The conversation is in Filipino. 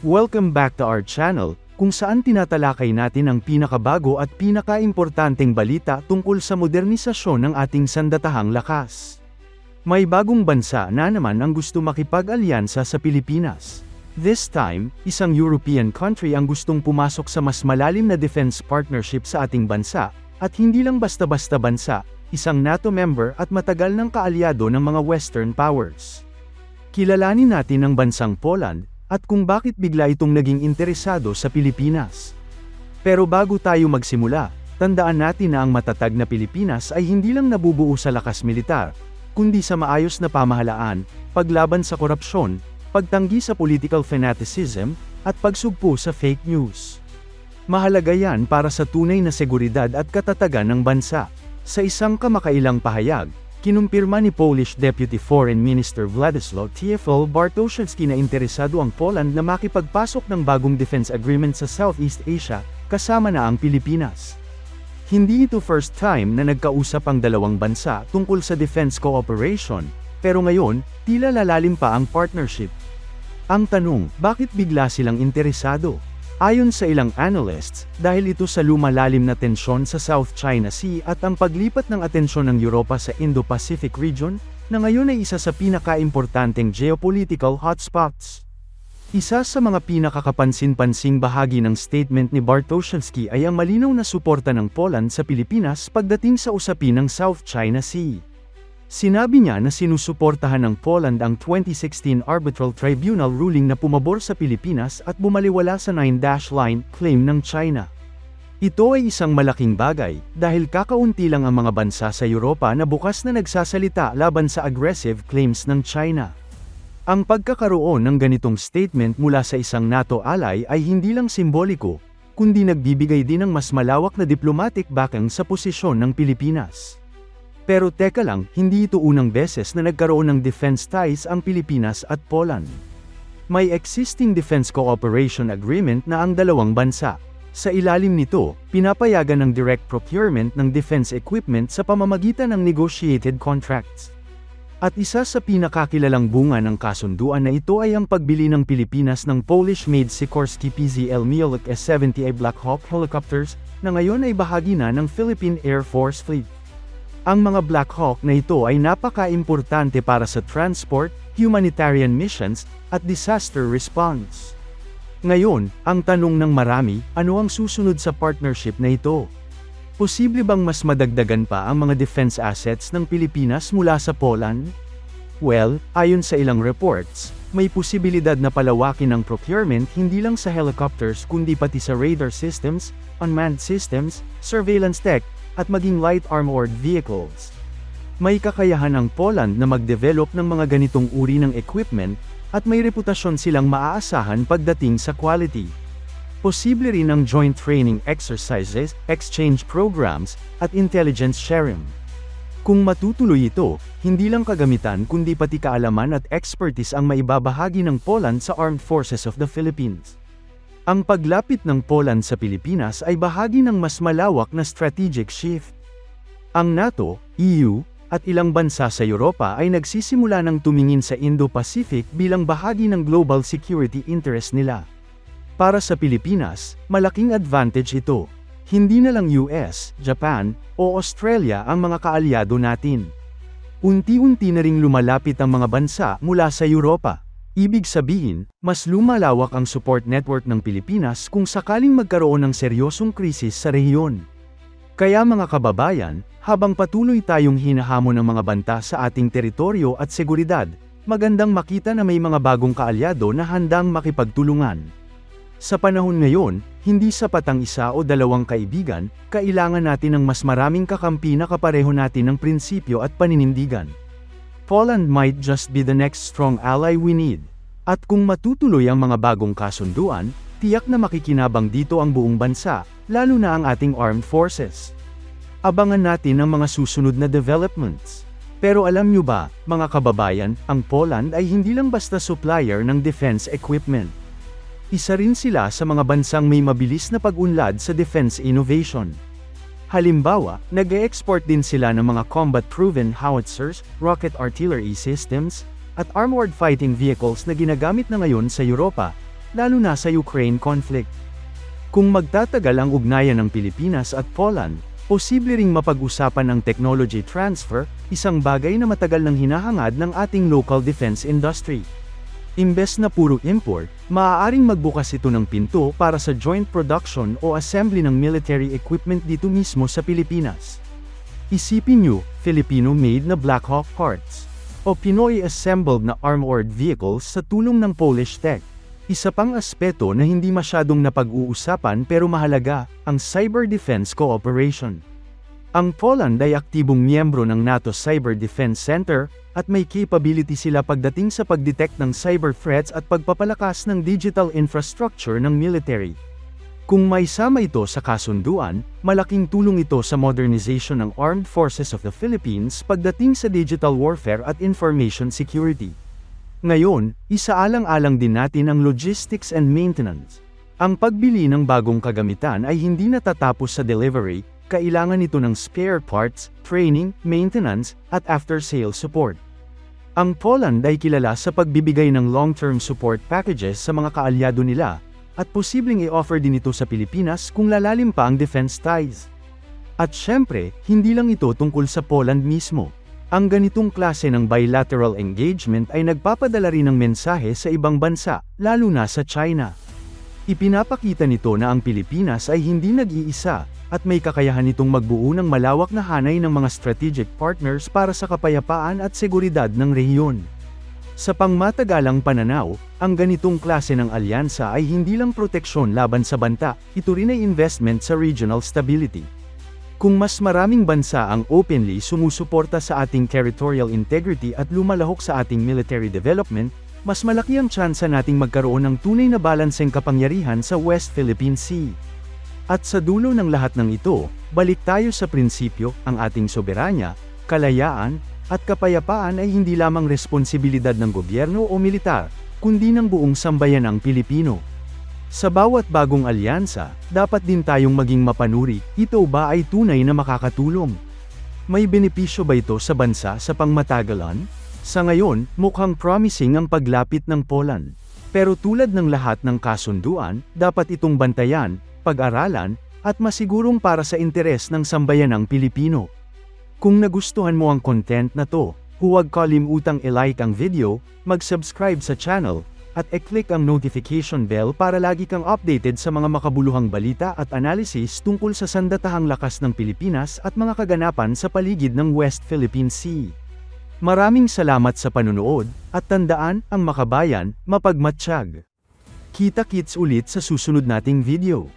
Welcome back to our channel, kung saan tinatalakay natin ang pinakabago at pinakaimportanteng balita tungkol sa modernisasyon ng ating sandatahang lakas. May bagong bansa na naman ang gusto makipag-alyansa sa Pilipinas. This time, isang European country ang gustong pumasok sa mas malalim na defense partnership sa ating bansa, at hindi lang basta-basta bansa, isang NATO member at matagal ng kaalyado ng mga Western powers. Kilalanin natin ang bansang Poland, at kung bakit bigla itong naging interesado sa Pilipinas. Pero bago tayo magsimula, tandaan natin na ang matatag na Pilipinas ay hindi lang nabubuo sa lakas militar, kundi sa maayos na pamahalaan, paglaban sa korupsyon, pagtanggi sa political fanaticism, at pagsugpo sa fake news. Mahalaga yan para sa tunay na seguridad at katatagan ng bansa. Sa isang kamakailang pahayag, kinumpirma ni Polish Deputy Foreign Minister Władysław TFL Bartoszewski na interesado ang Poland na makipagpasok ng bagong defense agreement sa Southeast Asia, kasama na ang Pilipinas. Hindi ito first time na nagkausap ang dalawang bansa tungkol sa defense cooperation, pero ngayon, tila lalalim pa ang partnership. Ang tanong, bakit bigla silang interesado? Ayon sa ilang analysts, dahil ito sa lumalalim na tensyon sa South China Sea at ang paglipat ng atensyon ng Europa sa Indo-Pacific region, na ngayon ay isa sa pinakaimportanteng geopolitical hotspots. Isa sa mga pinakakapansin-pansing bahagi ng statement ni Bartoszewski ay ang malinaw na suporta ng Poland sa Pilipinas pagdating sa usapin ng South China Sea. Sinabi niya na sinusuportahan ng Poland ang 2016 Arbitral Tribunal ruling na pumabor sa Pilipinas at bumaliwala sa 9-dash line claim ng China. Ito ay isang malaking bagay, dahil kakaunti lang ang mga bansa sa Europa na bukas na nagsasalita laban sa aggressive claims ng China. Ang pagkakaroon ng ganitong statement mula sa isang NATO ally ay hindi lang simboliko, kundi nagbibigay din ng mas malawak na diplomatic backing sa posisyon ng Pilipinas. Pero teka lang, hindi ito unang beses na nagkaroon ng defense ties ang Pilipinas at Poland. May existing defense cooperation agreement na ang dalawang bansa. Sa ilalim nito, pinapayagan ng direct procurement ng defense equipment sa pamamagitan ng negotiated contracts. At isa sa pinakakilalang bunga ng kasunduan na ito ay ang pagbili ng Pilipinas ng Polish-made Sikorsky PZL Miolek S-70A Black Hawk helicopters, na ngayon ay bahagi na ng Philippine Air Force Fleet. Ang mga Black Hawk na ito ay napaka-importante para sa transport, humanitarian missions, at disaster response. Ngayon, ang tanong ng marami, ano ang susunod sa partnership na ito? Posible bang mas madagdagan pa ang mga defense assets ng Pilipinas mula sa Poland? Well, ayon sa ilang reports, may posibilidad na palawakin ang procurement hindi lang sa helicopters kundi pati sa radar systems, unmanned systems, surveillance tech, at maging light armored vehicles. May kakayahan ang Poland na mag-develop ng mga ganitong uri ng equipment, at may reputasyon silang maaasahan pagdating sa quality. Posible rin ang joint training exercises, exchange programs, at intelligence sharing. Kung matutuloy ito, hindi lang kagamitan kundi pati kaalaman at expertise ang maibabahagi ng Poland sa Armed Forces of the Philippines. Ang paglapit ng Poland sa Pilipinas ay bahagi ng mas malawak na strategic shift. Ang NATO, EU, at ilang bansa sa Europa ay nagsisimula ng tumingin sa Indo-Pacific bilang bahagi ng global security interest nila. Para sa Pilipinas, malaking advantage ito. Hindi na lang US, Japan, o Australia ang mga kaalyado natin. Unti-unti na ring lumalapit ang mga bansa mula sa Europa. Ibig sabihin, mas lumalawak ang support network ng Pilipinas kung sakaling magkaroon ng seryosong krisis sa rehiyon. Kaya mga kababayan, habang patuloy tayong hinahamon ng mga banta sa ating teritoryo at seguridad, magandang makita na may mga bagong kaalyado na handang makipagtulungan. Sa panahon ngayon, hindi sapat ang isa o dalawang kaibigan, kailangan natin ng mas maraming kakampi na kapareho natin ng prinsipyo at paninindigan. Poland might just be the next strong ally we need. At kung matutuloy ang mga bagong kasunduan, tiyak na makikinabang dito ang buong bansa, lalo na ang ating armed forces. Abangan natin ang mga susunod na developments. Pero alam nyo ba, mga kababayan, ang Poland ay hindi lang basta supplier ng defense equipment. Isa rin sila sa mga bansang may mabilis na pag-unlad sa defense innovation. Halimbawa, nag-e-export din sila ng mga combat-proven howitzers, rocket artillery systems, at armored fighting vehicles na ginagamit na ngayon sa Europa, lalo na sa Ukraine conflict. Kung magtatagal ang ugnayan ng Pilipinas at Poland, posible ring mapag-usapan ang technology transfer, isang bagay na matagal nang hinahangad ng ating local defense industry. Imbes na puro import, maaaring magbukas ito ng pinto para sa joint production o assembly ng military equipment dito mismo sa Pilipinas. Isipin nyo, Filipino-made na Black Hawk parts. O Pinoy-assembled na armored vehicles sa tulong ng Polish tech. Isa pang aspeto na hindi masyadong napag-uusapan pero mahalaga, ang Cyber Defense Cooperation. Ang Poland ay aktibong miyembro ng NATO Cyber Defense Center, at may capability sila pagdating sa pagdetect ng cyber threats at pagpapalakas ng digital infrastructure ng military. Kung may sama ito sa kasunduan, malaking tulong ito sa modernization ng Armed Forces of the Philippines pagdating sa digital warfare at information security. Ngayon, isaalang-alang din natin ang logistics and maintenance. Ang pagbili ng bagong kagamitan ay hindi natatapos sa delivery, kailangan ito ng spare parts, training, maintenance, at after-sale support. Ang Poland ay kilala sa pagbibigay ng long-term support packages sa mga kaalyado nila, at posibleng i-offer din ito sa Pilipinas kung lalalim pa ang defense ties. At syempre, hindi lang ito tungkol sa Poland mismo. Ang ganitong klase ng bilateral engagement ay nagpapadala rin ng mensahe sa ibang bansa, lalo na sa China. Ipinapakita nito na ang Pilipinas ay hindi nag-iisa, at may kakayahan itong magbuo ng malawak na hanay ng mga strategic partners para sa kapayapaan at seguridad ng rehiyon. Sa pangmatagalang pananaw, ang ganitong klase ng alyansa ay hindi lang proteksyon laban sa banta, ito rin ay investment sa regional stability. Kung mas maraming bansa ang openly sumusuporta sa ating territorial integrity at lumalahok sa ating military development, mas malaki ang tsansa nating magkaroon ng tunay na balanseng kapangyarihan sa West Philippine Sea. At sa dulo ng lahat ng ito, balik tayo sa prinsipyo, ang ating soberanya, kalayaan, at kapayapaan ay hindi lamang responsibilidad ng gobyerno o militar, kundi ng buong sambayanang Pilipino. Sa bawat bagong alyansa, dapat din tayong maging mapanuri, ito ba ay tunay na makakatulong? May benepisyo ba ito sa bansa sa pangmatagalan? Sa ngayon, mukhang promising ang paglapit ng Poland. Pero tulad ng lahat ng kasunduan, dapat itong bantayan, pag-aralan, at masigurong para sa interes ng sambayanang Pilipino. Kung nagustuhan mo ang content na to, huwag kalimutang i-like ang video, mag-subscribe sa channel, at i-click ang notification bell para lagi kang updated sa mga makabuluhang balita at analysis tungkol sa sandatahang lakas ng Pilipinas at mga kaganapan sa paligid ng West Philippine Sea. Maraming salamat sa panunood, at tandaan, ang makabayan, mapagmatsyag. Kita-kits ulit sa susunod nating video.